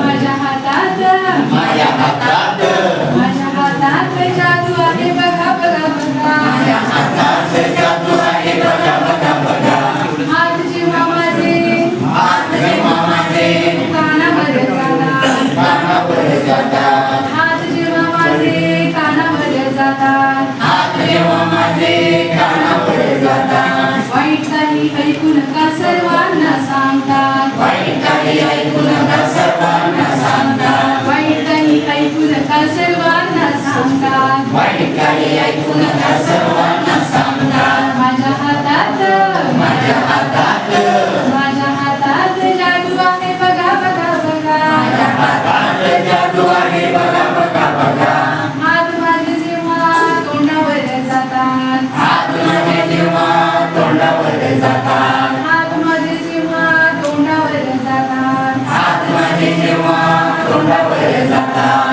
Maya Hatada. Maya Hatada. ऐकून का सर्वांना सांगता वाईट काही ऐकून का सर्वांना सांगता वाईट काही ऐकून का सर्वांना सांगता वाईट तोंडावर जातात.